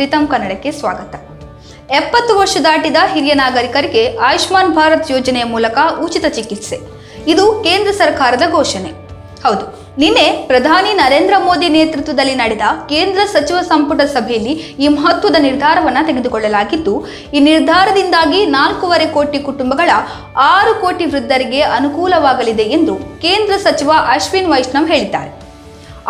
ರಿತಮ್ ಕನ್ನಡಕ್ಕೆ ಸ್ವಾಗತ. ಎಪ್ಪತ್ತು ವರ್ಷ ದಾಟಿದ ಹಿರಿಯ ನಾಗರಿಕರಿಗೆ ಆಯುಷ್ಮಾನ್ ಭಾರತ್ ಯೋಜನೆಯ ಮೂಲಕ ಉಚಿತ ಚಿಕಿತ್ಸೆ. ಇದು ಕೇಂದ್ರ ಸರ್ಕಾರದ ಘೋಷಣೆ. ಹೌದು, ನಿನ್ನೆ ಪ್ರಧಾನಿ ನರೇಂದ್ರ ಮೋದಿ ನೇತೃತ್ವದಲ್ಲಿ ನಡೆದ ಕೇಂದ್ರ ಸಚಿವ ಸಂಪುಟ ಸಭೆಯಲ್ಲಿ ಈ ಮಹತ್ವದ ನಿರ್ಧಾರವನ್ನು ತೆಗೆದುಕೊಳ್ಳಲಾಗಿದ್ದು, ಈ ನಿರ್ಧಾರದಿಂದಾಗಿ ನಾಲ್ಕೂವರೆ ಕೋಟಿ ಕುಟುಂಬಗಳ ಆರು ಕೋಟಿ ವೃದ್ಧರಿಗೆ ಅನುಕೂಲವಾಗಲಿದೆ ಎಂದು ಕೇಂದ್ರ ಸಚಿವ ಅಶ್ವಿನ್ ವೈಷ್ಣವ್ ಹೇಳಿದ್ದಾರೆ.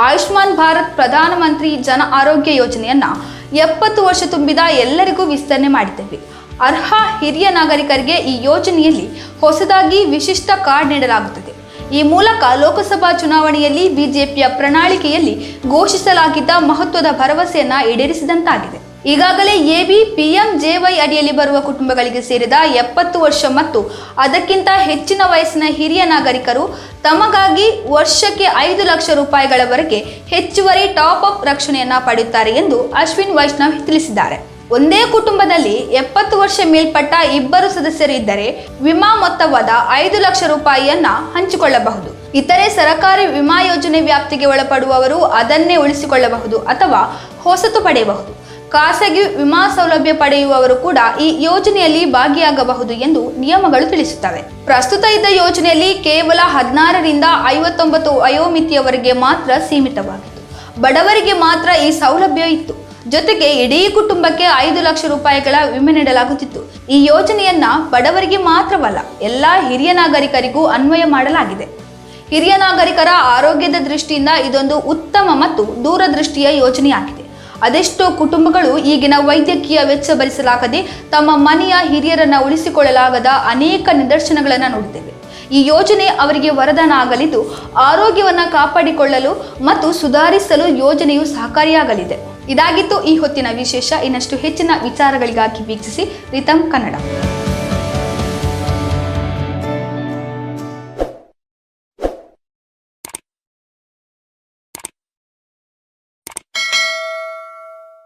ಆಯುಷ್ಮಾನ್ ಭಾರತ್ ಪ್ರಧಾನಮಂತ್ರಿ ಜನ ಆರೋಗ್ಯ ಯೋಜನೆಯನ್ನ ಎಪ್ಪತ್ತು ವರ್ಷ ತುಂಬಿದ ಎಲ್ಲರಿಗೂ ವಿಸ್ತರಣೆ ಮಾಡಿದ್ದೇವೆ. ಅರ್ಹ ಹಿರಿಯ ನಾಗರಿಕರಿಗೆ ಈ ಯೋಜನೆಯಲ್ಲಿ ಹೊಸದಾಗಿ ವಿಶಿಷ್ಟ ಕಾರ್ಡ್ ನೀಡಲಾಗುತ್ತದೆ. ಈ ಮೂಲಕ ಲೋಕಸಭಾ ಚುನಾವಣೆಯಲ್ಲಿ ಬಿಜೆಪಿಯ ಪ್ರಣಾಳಿಕೆಯಲ್ಲಿ ಘೋಷಿಸಲಾಗಿದ್ದ ಮಹತ್ವದ ಭರವಸೆಯನ್ನು ಈಡೇರಿಸಿದಂತಾಗಿದೆ. ಈಗಾಗಲೇ ಎಬಿ ಪಿಎಂಜೆವೈ ಅಡಿಯಲ್ಲಿ ಬರುವ ಕುಟುಂಬಗಳಿಗೆ ಸೇರಿದ ಎಪ್ಪತ್ತು ವರ್ಷ ಮತ್ತು ಅದಕ್ಕಿಂತ ಹೆಚ್ಚಿನ ವಯಸ್ಸಿನ ಹಿರಿಯ ನಾಗರಿಕರು ತಮಗಾಗಿ ವರ್ಷಕ್ಕೆ ಐದು ಲಕ್ಷ ರೂಪಾಯಿಗಳವರೆಗೆ ಹೆಚ್ಚುವರಿ ಟಾಪ್ ಅಪ್ ರಕ್ಷಣೆಯನ್ನ ಪಡೆಯುತ್ತಾರೆ ಎಂದು ಅಶ್ವಿನ್ ವೈಷ್ಣವ್ ತಿಳಿಸಿದ್ದಾರೆ. ಒಂದೇ ಕುಟುಂಬದಲ್ಲಿ ಎಪ್ಪತ್ತು ವರ್ಷ ಮೇಲ್ಪಟ್ಟ ಇಬ್ಬರು ಸದಸ್ಯರು ಇದ್ದರೆ ವಿಮಾ ಮೊತ್ತವಾದ ಐದು ಲಕ್ಷ ರೂಪಾಯಿಯನ್ನ ಹಂಚಿಕೊಳ್ಳಬಹುದು. ಇತರೆ ಸರಕಾರಿ ವಿಮಾ ಯೋಜನೆ ವ್ಯಾಪ್ತಿಗೆ ಒಳಪಡುವವರು ಅದನ್ನೇ ಉಳಿಸಿಕೊಳ್ಳಬಹುದು ಅಥವಾ ಹೊಸತು ಪಡೆಯಬಹುದು. ಖಾಸಗಿ ವಿಮಾ ಸೌಲಭ್ಯ ಪಡೆಯುವವರು ಕೂಡ ಈ ಯೋಜನೆಯಲ್ಲಿ ಭಾಗಿಯಾಗಬಹುದು ಎಂದು ನಿಯಮಗಳು ತಿಳಿಸುತ್ತವೆ. ಪ್ರಸ್ತುತ ಇದ್ದ ಯೋಜನೆಯಲ್ಲಿ ಕೇವಲ ಹದಿನಾರರಿಂದ ಐವತ್ತೊಂಬತ್ತು ವಯೋಮಿತಿಯವರೆಗೆ ಮಾತ್ರ ಸೀಮಿತವಾಗಿತ್ತು. ಬಡವರಿಗೆ ಮಾತ್ರ ಈ ಸೌಲಭ್ಯ ಇತ್ತು. ಜೊತೆಗೆ ಇಡೀ ಕುಟುಂಬಕ್ಕೆ ಐದು ಲಕ್ಷ ರೂಪಾಯಿಗಳ ವಿಮೆ ನೀಡಲಾಗುತ್ತಿತ್ತು. ಈ ಯೋಜನೆಯನ್ನ ಬಡವರಿಗೆ ಮಾತ್ರವಲ್ಲ, ಎಲ್ಲಾ ಹಿರಿಯ ನಾಗರಿಕರಿಗೂ ಅನ್ವಯ ಮಾಡಲಾಗಿದೆ. ಹಿರಿಯ ನಾಗರಿಕರ ಆರೋಗ್ಯದ ದೃಷ್ಟಿಯಿಂದ ಇದೊಂದು ಉತ್ತಮ ಮತ್ತು ದೂರದೃಷ್ಟಿಯ ಯೋಜನೆಯಾಗಿದೆ. ಅದೆಷ್ಟೋ ಕುಟುಂಬಗಳು ಈಗಿನ ವೈದ್ಯಕೀಯ ವೆಚ್ಚ ಭರಿಸಲಾಗದೆ ತಮ್ಮ ಮನೆಯ ಹಿರಿಯರನ್ನ ಉಳಿಸಿಕೊಳ್ಳಲಾಗದ ಅನೇಕ ನಿದರ್ಶನಗಳನ್ನು ನೋಡಿದ್ದೇವೆ ಈ ಯೋಜನೆ ಅವರಿಗೆ ವರದಾನ ಆಗಲಿದ್ದು ಆರೋಗ್ಯವನ್ನು ಕಾಪಾಡಿಕೊಳ್ಳಲು ಮತ್ತು ಸುಧಾರಿಸಲು ಯೋಜನೆಯು ಸಹಕಾರಿಯಾಗಲಿದೆ. ಇದಾಗಿತ್ತು ಈ ಹೊತ್ತಿನ ವಿಶೇಷ. ಇನ್ನಷ್ಟು ಹೆಚ್ಚಿನ ವಿಚಾರಗಳಿಗಾಗಿ ವೀಕ್ಷಿಸಿ ರಿತಮ್ ಕನ್ನಡ.